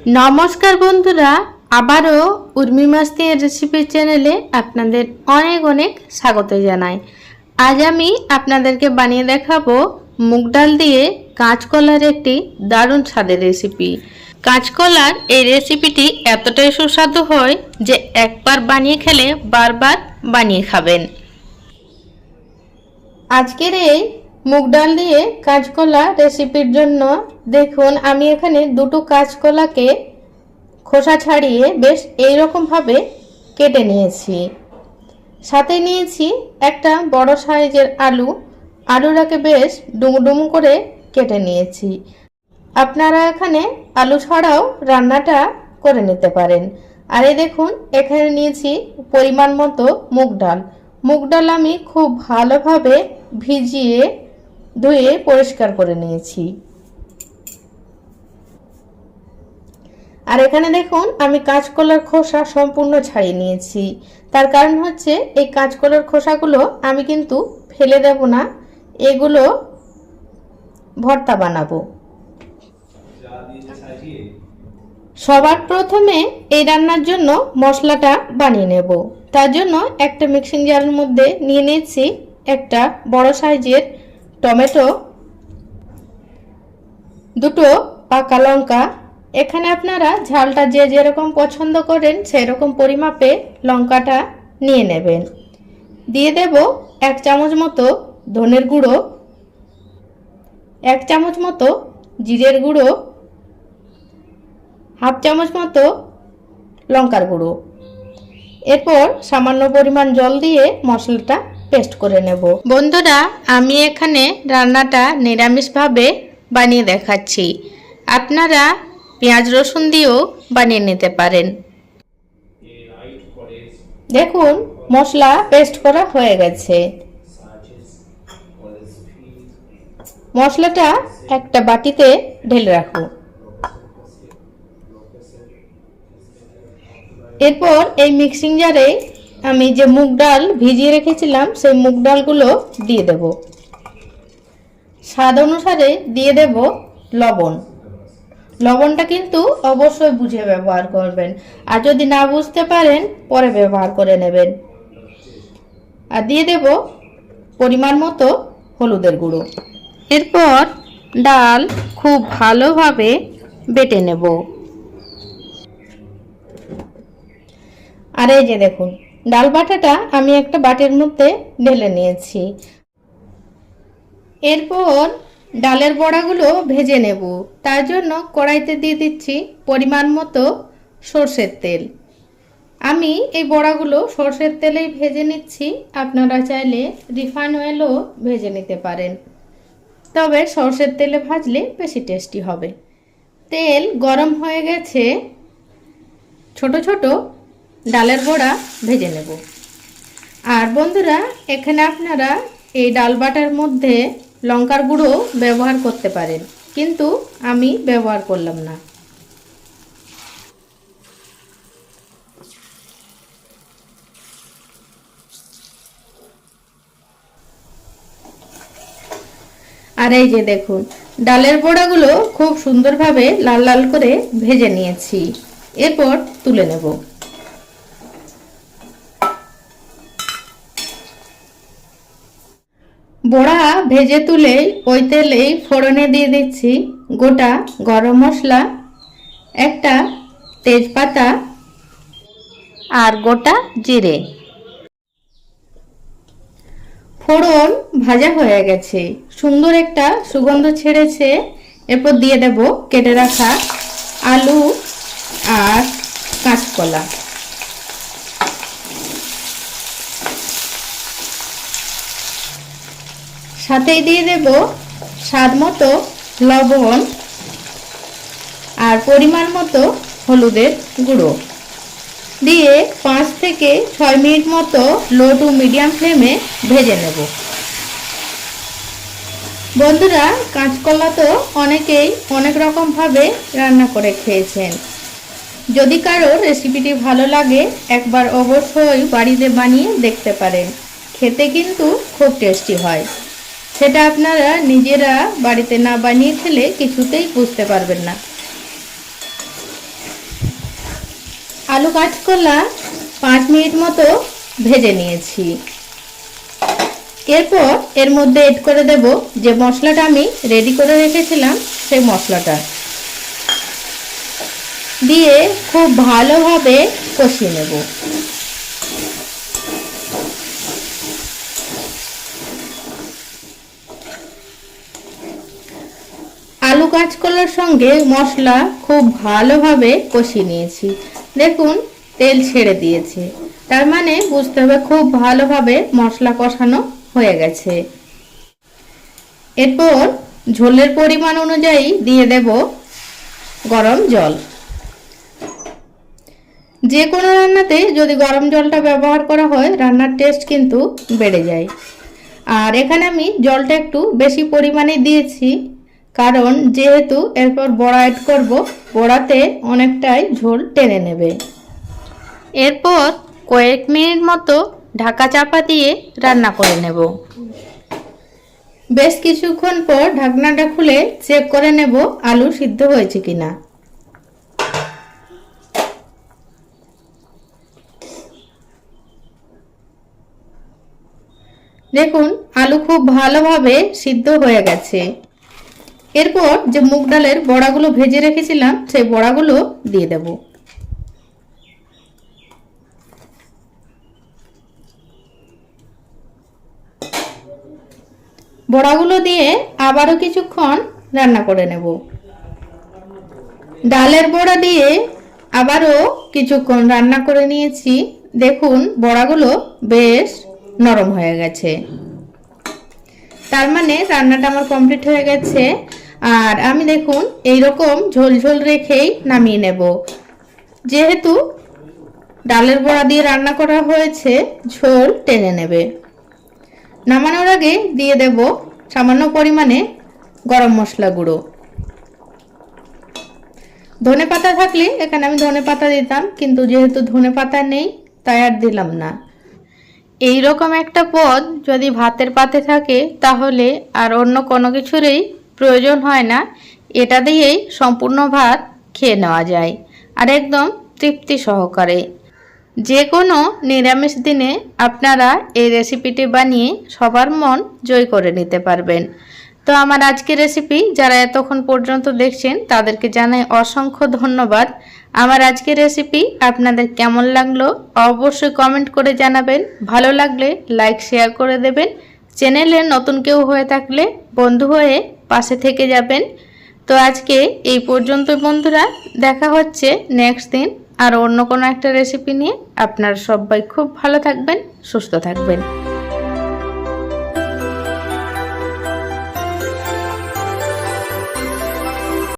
নমস্কার বন্ধুরা, আবারও উর্মি মাস্তি রেসিপি চ্যানেলে আপনাদের অনেক অনেক স্বাগত জানাই। আজ আমি আপনাদেরকে বানিয়ে দেখাবো মুগ ডাল দিয়ে কাঁচকলার একটি দারুণ স্বাদের রেসিপি কাঁচকলার এই রেসিপিটি এতটাই সুস্বাদু হয় যে একবার বানিয়ে খেলে বারবার বানিয়ে খাবেন। আজকের এই মুগ ডাল দিয়ে কাঁচকলা রেসিপির জন্য দেখুন, আমি এখানে দুটো কাঁচকলাকে খোসা ছাড়িয়ে বেশ এইরকমভাবে কেটে নিয়েছি। সাথে নিয়েছি একটা বড় সাইজের আলু। আলুটাকে বেশ ডুমু ডুমু করে কেটে নিয়েছি। আপনারা এখানে আলু ছাড়াও রান্নাটা করে নিতে পারেন। আর এই দেখুন, এখানে নিয়েছি পরিমাণ মতো মুগ ডাল। মুগ ডাল আমি খুব ভালোভাবে ভিজিয়ে ধুয়ে পরিষ্কার করে নিয়েছি। আর এখানে দেখুন, আমি কাঁচকলার খোসা সম্পূর্ণ ছাড়িয়ে নিয়েছি। তার কারণ হচ্ছে, এই কাঁচকলার খোসাগুলো আমি কিন্তু ফেলে দেব না, এগুলো ভর্তা বানাবো। সবার প্রথমে এই রান্নার জন্য মশলাটা বানিয়ে নেব। তার জন্য একটা মিক্সিং জারের মধ্যে নিয়ে নিয়েছি একটা বড় সাইজের টমেটো, দুটো পাকা লঙ্কা। এখানে আপনারা ঝালটা যে যেরকম পছন্দ করেন সেরকম পরিমাপে লঙ্কাটা নিয়ে নেবেন। দিয়ে দেব এক চামচ মতো ধনের গুঁড়ো, এক চামচ মতো জিরের গুঁড়ো, হাফ চামচ মতো লঙ্কার গুঁড়ো। এরপর সামান্য পরিমাণ জল দিয়ে মশলাটা পেস্ট করে নেব। বন্ধুরা, আমি এখানে রান্নাটা নিরামিষভাবে বানিয়ে দেখাচ্ছি। আপনারা পেঁয়াজ রসুন দিয়েও বানিয়ে নিতে পারেন। দেখুন, মশলা পেস্ট করা হয়ে গেছে। মশলাটা একটা বাটিতে ঢেলে রাখুন। এরপর এই মিক্সিং জারে আমি যে মুগ ডাল ভিজিয়ে রেখেছিলাম, সেই মুগ ডালগুলো দিয়ে দেব। স্বাদ অনুসারে দিয়ে দেব লবণ। লবণটা কিন্তু অবশ্যই বুঝে ব্যবহার করবেন। আর যদি না বুঝতে পারেন, পরে ব্যবহার করে নেবেন। আর দিয়ে দেব পরিমাণ মতো হলুদের গুঁড়ো। এরপর ডাল খুব ভালোভাবে বেটে নেব। আর এই যে দেখুন ডাল বাটাটা আমি একটা বাটির মধ্যে ঢেলে নিয়েছি। এরপর ডালের বড়াগুলো ভেজে নেব। তার জন্য কড়াইতে দিয়ে দিচ্ছি পরিমাণ মতো সর্ষের তেল। আমি এই বড়াগুলো সর্ষের তেলেই ভেজে নিচ্ছি। আপনারা চাইলে রিফাইন অয়েলও ভেজে নিতে পারেন। তবে সর্ষের তেলে ভাজলে বেশি টেস্টি হবে। তেল গরম হয়ে গেছে। ছোট ছোট ডালের বড়া ভেজে নেব। আর বন্ধুরা, এখানে আপনারা এই ডাল বাটার মধ্যে লঙ্কার গুঁড়ো ব্যবহার করতে পারেন, কিন্তু আমি ব্যবহার করলাম না। আর এই যে দেখুন, ডালের বড়াগুলো খুব সুন্দরভাবে লাল লাল করে ভেজে নিয়েছি। এরপর তুলে নেব। বড়া ভেজে তুলে ওই তেলেই ফোড়নে দিয়ে দিচ্ছি গোটা গরম মশলা, একটা তেজপাতা আর গোটা জিরে। ফোড়ন ভাজা হয়ে গেছে, সুন্দর একটা সুগন্ধ ছেড়েছে। এরপর দিয়ে দেব কেটে রাখা আলু আর কাঁচকলা। সাথেই দিয়ে দেব স্বাদ মতো লবণ আর পরিমাণ মতো হলুদের গুঁড়ো। দিয়ে পাঁচ থেকে ছয় মিনিট মতো লো টু মিডিয়াম ফ্লেমে ভেজে নেব। বন্ধুরা, কাঁচকলা তো অনেকেই অনেক রকমভাবে রান্না করে খেয়েছেন। যদি কারও রেসিপিটি ভালো লাগে, একবার অবশ্যই বাড়িতে বানিয়ে দেখতে পারেন। খেতে কিন্তু খুব টেস্টি হয়। সেটা আপনারা নিজেরা বাড়িতে না বানিয়ে খেলে কিছুতেই বুঝতে পারবেন না। আলু কাঁচকলা পাঁচ মিনিট মতো ভেজে নিয়েছি। এরপর এর মধ্যে এড করে দেব যে মশলাটা আমি রেডি করে রেখেছিলাম সেই মশলাটা। দিয়ে খুব ভালোভাবে কষিয়ে নেব আলু কাঁচকলার সঙ্গে মশলা খুব ভালোভাবে কষিয়ে নিয়েছি। দেখুন, তেল ছেড়ে দিয়েছে। তার মানে বুঝতে হবে খুব ভালোভাবে মশলা কষানো হয়ে গেছে। এরপর ঝোলের পরিমাণ অনুযায়ী দিয়ে দেব গরম জল। যে কোনো রান্নাতে যদি গরম জলটা ব্যবহার করা হয়, রান্নার টেস্ট কিন্তু বেড়ে যায়। আর এখানে আমি জলটা একটু বেশি পরিমাণে দিয়েছি। কারণ যেহেতু এরপর বড়া অ্যাড করব, বড়াতে অনেকটাই ঝোল টেনে নেবে। এরপর কয়েক মিনিট মতো ঢাকা চাপা দিয়ে রান্না করে নেব। বেশ কিছুক্ষণ পর ঢাকনাটা খুলে চেক করে নেব আলু সিদ্ধ হয়েছে কিনা। দেখুন, আলু খুব ভালোভাবে সিদ্ধ হয়ে গেছে। এরপর যে মুগ ডালের বড়াগুলো ভেজে রেখেছিলাম, সেই বড়াগুলো দিয়ে দেব। বড়াগুলো দিয়ে আবারও কিছুক্ষণ রান্না করে নেব। ডালের বড়া দিয়ে আবারও কিছুক্ষণ রান্না করে নিয়েছি। দেখুন, বড়াগুলো বেশ নরম হয়ে গেছে। তার মানে রান্নাটা আমার কমপ্লিট হয়ে গেছে। আর আমি দেখুন এই রকম ঝোল ঝোল রেখেই নামিয়ে নেব। যেহেতু ডালের বড়া দিয়ে রান্না করা হয়েছে, ঝোল টেনে নেবে। নামানোর আগে দিয়ে দেব সামান্য পরিমাণে গরম মশলা গুঁড়ো। ধনে পাতা থাকলে, এখানে আমি ধনে পাতা দিতাম, কিন্তু যেহেতু ধনে পাতা নেই, তাই আর দিলাম না। এই রকম একটা পদ যদি ভাতের পাতে থাকে, তাহলে আর অন্য কোনো কিছুরই প্রয়োজন হয় না, এটা দিয়েই সম্পূর্ণ ভাত খেয়ে নেওয়া যায় আর একদম তৃপ্তি সহকারে। যে কোনো নিরামিষ দিনে আপনারা এই রেসিপিটি বানিয়ে সবার মন জয় করে নিতে পারবেন। তো আমার আজকের রেসিপি যারা এতক্ষণ পর্যন্ত দেখছেন, তাদেরকে জানাই অসংখ্য ধন্যবাদ। আমার আজকের রেসিপি আপনাদের কেমন লাগল অবশ্যই কমেন্ট করে জানাবেন। ভালো লাগলে লাইক, শেয়ার করে দেবেন। চ্যানেলে নতুন কেউ হয়ে থাকলে বন্ধু হয়ে পাশে থেকে যাবেন। তো আজকে এই পর্যন্ত বন্ধুরা, দেখা হচ্ছে নেক্সট দিন আর অন্য কোনো একটা রেসিপি নিয়ে। আপনারা সবাই খুব ভালো থাকবেন, সুস্থ থাকবেন।